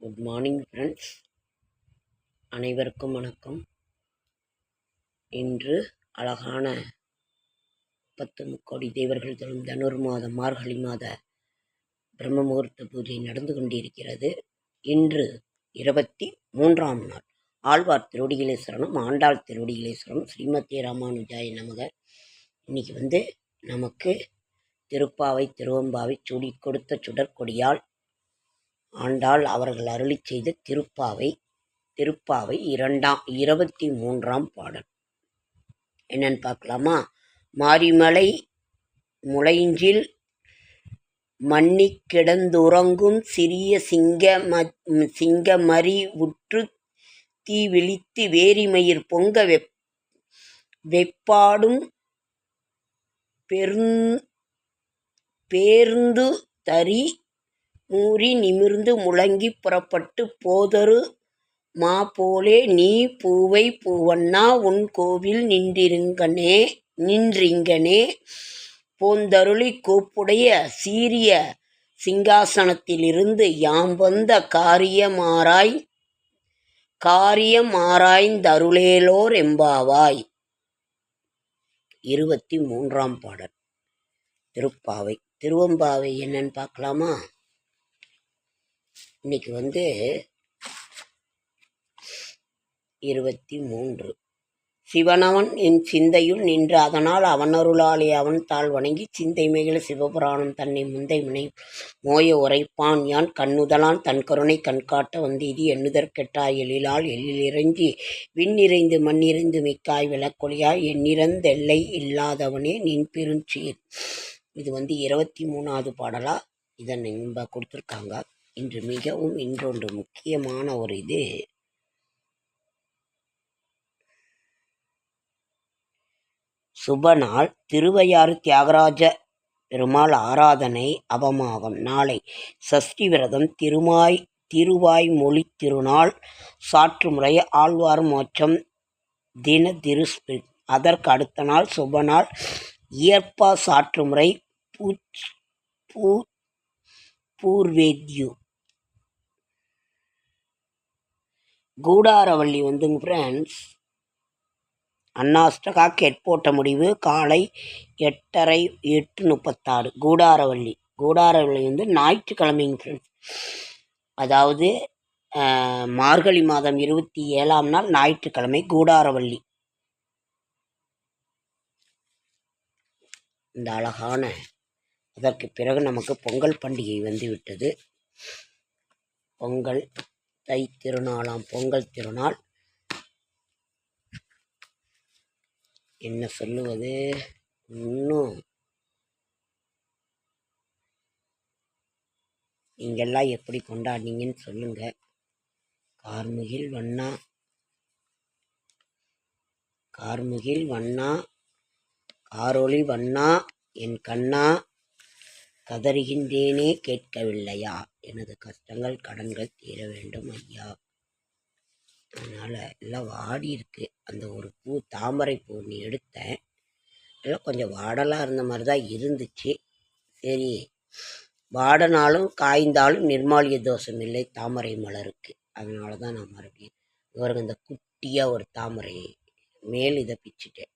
Good morning friends அனைவருக்கும் வணக்கம். இன்று அழகான பத்து முக்கோடி தேவர்கள் தரும் தனுர் மாத மார்கழி மாத பிரம்ம முகூர்த்த பூஜை நடந்து கொண்டிருக்கிறது. இன்று இருபத்தி மூன்றாம் நாள். ஆழ்வார் திருவடிகளேஸ்வரனும் ஆண்டாள் திருவடிகளேஸ்வரனும் ஸ்ரீமதி ராமானுஜாய நமக. இன்னைக்கு வந்து நமக்கு திருப்பாவை திருவம்பாவை சுடி கொடுத்த சுடற்கொடியால் ஆண்டாள் அவர்கள் அருளிச் செய்த திருப்பாவை திருப்பாவை இரண்டாம் இருபத்தி மூன்றாம் பாடல். என்னன்னு பார்க்கலாமா? மாரிமலை முளைஞ்சில் மன்னிக் கிடந்துறங்கும் சிறிய சிங்க ம சிங்கமரி உற்று தீ விழித்து வேரிமயிர் பொங்க வெப் வெப்பாடும் பெருந் பேர்ந்து தறி மூறி நிமிர்ந்து முழங்கிப் புறப்பட்டுப் போதரு மா போலே நீ பூவை பூவண்ணா உன் கோவில் நின்றிருங்கனே நின்றிங்கனே போந்தருளிக் கூப்புடைய சீரிய சிங்காசனத்திலிருந்து யாம் வந்த காரியமாராய் காரியமாராய்ந்தருளேலோர் எம்பாவாய் இருபத்தி மூன்றாம் பாடல். திருப்பாவை திருவம்பாவை என்னன்னு பார்க்கலாமா? இன்னைக்கு வந்து இருபத்தி மூன்று. சிவனவன் என் சிந்தையுள் நின்று அதனால் அவனருளாலே அவன் தாழ் வணங்கி சிந்தை மிகிழ சிவபுராணம் தன்னை முந்தை முனை மோய உரைப்பான். யான் கண்ணுதலான் தன் கருணை கண்காட்ட வந்தீதி எண்ணுதற்கெட்டாய் எழிலால் எழிலிறங்கி விண்ணிறைந்து மண்ணிறைந்து மிக்காய் விளக்கொழியாய். எண்ணிறந்தெல்லை இல்லாதவனே நின் பெருஞ்சீர். இது வந்து இருபத்தி மூணாவது பாடலா? இதை நம்ம கொடுத்துருக்காங்க. இன்று மிகவும் இன்றொன்று முக்கியமான ஒரு இது. சுபநாள் திருவையாறு தியாகராஜ பெருமாள் ஆராதனை அவமாகம். நாளை சஷ்டி விரதம் திருமாய் திருவாய் மொழி திருநாள் சாற்றுமுறை ஆழ்வார் மோட்சம் தின திருஸ்பி அதற்கு அடுத்த நாள் சுபநாள் இயற்பா சாற்றுமுறை பூ பூ பூர்வேத்யு. கூடாரவள்ளி வந்துங்க ஃப்ரெண்ட்ஸ் அன்னாஷ்டகா கெட் போட்ட முடிவு காலை எட்டரை எட்டு முப்பத்தாறு. கூடாரவள்ளி. கூடாரவள்ளி வந்து ஞாயிற்றுக்கிழமைங்க ஃப்ரெண்ட்ஸ் அதாவது மார்கழி மாதம் இருபத்தி ஏழாம் நாள் ஞாயிற்றுக்கிழமை கூடாரவள்ளி. இந்த அழகான அதற்கு பிறகு நமக்கு பொங்கல் பண்டிகை வந்து விட்டது பொங்கல் தை திருநாளாம் பொங்கல் திருநாள். என்ன சொல்லுவது? இன்னும் நீங்கள்லாம் எப்படி கொண்டாடினீங்கன்னு சொல்லுங்க. கார்முகில் வண்ணா கார்முகில் வண்ணா காரொளி வண்ணா என் கண்ணா கதறுகின்றேனே கேட்கவில்லையா? எனது கஷ்டங்கள் கடன்கள் தீர வேண்டும் ஐயா. அதனால் எல்லாம் வாடி இருக்கு. அந்த ஒரு பூ தாமரை பூ ஒன்று எடுத்தேன். எல்லாம் கொஞ்சம் வாடலாக இருந்த மாதிரி தான் இருந்துச்சு. சரி வாடனாலும் காய்ந்தாலும் நிர்மாலிய தோஷம் இல்லை. தாமரை மலருக்கு அதனால தான் நான் மறுபடியும் இவருக்கு இந்த குட்டியாக ஒரு தாமரை மேல் இதை பிச்சுட்டேன்.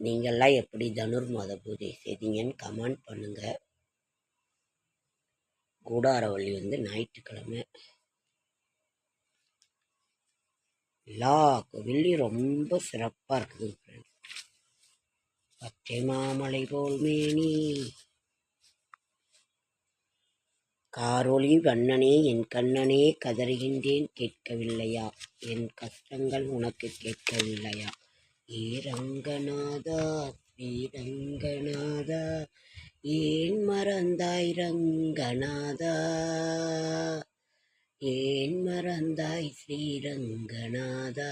நீங்கள்லாம் எப்படி தனுர்மாத பூஜை செய்தீங்கன்னு கமெண்ட் பண்ணுங்கள் கூடாரவள்ளி வந்து ஞாயிற்றுக்கிழமை. எல்லா கோவில்லையும் ரொம்ப சிறப்பாக இருக்குது ஃப்ரெண்ட்ஸ் பச்சை மாமலை போல் மேனி. காரொளி வண்ணனே என் கண்ணனே கதறுகின்றேன் கேட்கவில்லையா? என் கஷ்டங்கள் உனக்கு கேட்கவில்லையா? ஏ ரங்கநாதா ஸ்ரீரங்கநாதா ஏன் மறந்தாய் ரங்கநாதா ஏன் மறந்தாய் ஸ்ரீரங்கநாதா?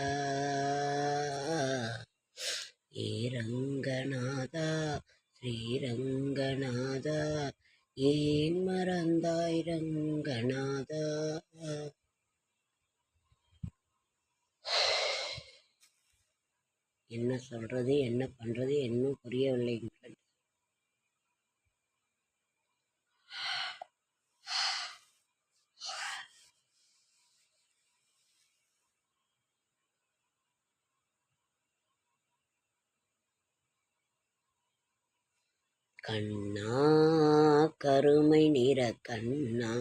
ஏ ரங்கநாதா ஸ்ரீரங்கநாதா ஏன் மறந்தாய் ரங்கநாதா என்ன சொல்றது என்ன பண்றது இன்னும் புரியவில்லை. கண்ணா கருமை நிற கண்ணா.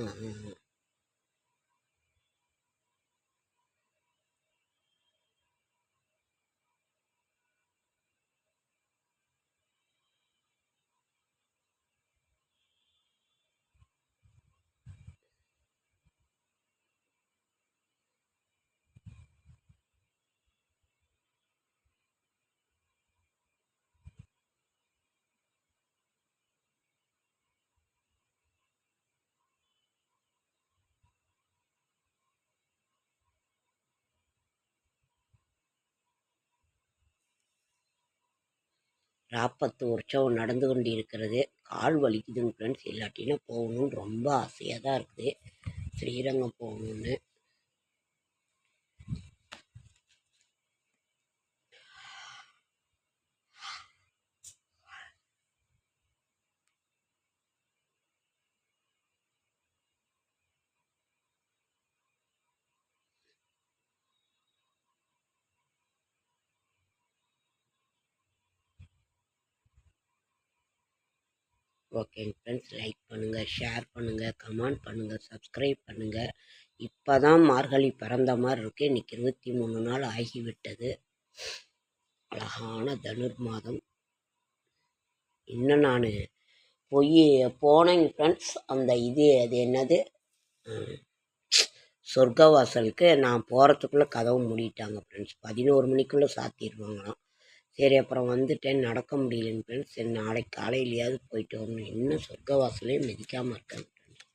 ராப்பத்து உற்சவம் நடந்து கொண்டு இருக்கிறது கால் வலிக்குதுங்க ஃப்ரெண்ட்ஸ் இல்லாட்டினா போகணும்னு ரொம்ப ஆசையாக தான் இருக்குது. ஸ்ரீரங்கம் போகணுன்னு ஓகேங்க ஃப்ரெண்ட்ஸ் லைக் பண்ணுங்கள் ஷேர் பண்ணுங்கள் கமெண்ட் பண்ணுங்கள் சப்ஸ்கிரைப் பண்ணுங்கள் இப்போ தான் மார்கழி பிறந்த மாதிரி இருக்கு. இன்றைக்கி இருபத்தி மூணு நாள் ஆகிவிட்டது. அழகான தனுர் மாதம் இன்னும் நான் போய் போனேங்க ஃப்ரெண்ட்ஸ் அந்த இது அது என்னது? சொர்க்க சொர்க்கவாசலுக்கு நான் போகிறதுக்குள்ளே கதவு மூடிட்டாங்க ஃப்ரெண்ட்ஸ் பதினோரு மணிக்குள்ளே சாத்திடுவாங்களாம் சரி அப்புறம் வந்துட்டேன். நடக்க முடியலன்னு ஃப்ரெண்ட்ஸ் சரி நாளைக்கு காலையிலையாவது போயிட்டு வரணும். இன்னும் சொர்க்கவாசலையும் மிதிக்காமல் இருக்கேன் ஃப்ரெண்ட்ஸ்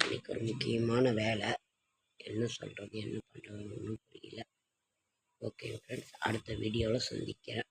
அன்றைக்கி ஒரு முக்கியமான வேலை. என்ன சொல்கிறது என்ன பண்ணுறது ஒன்றும் புரியல. ஓகே ஃப்ரெண்ட்ஸ் அடுத்த வீடியோவில் சந்திக்கிறேன்.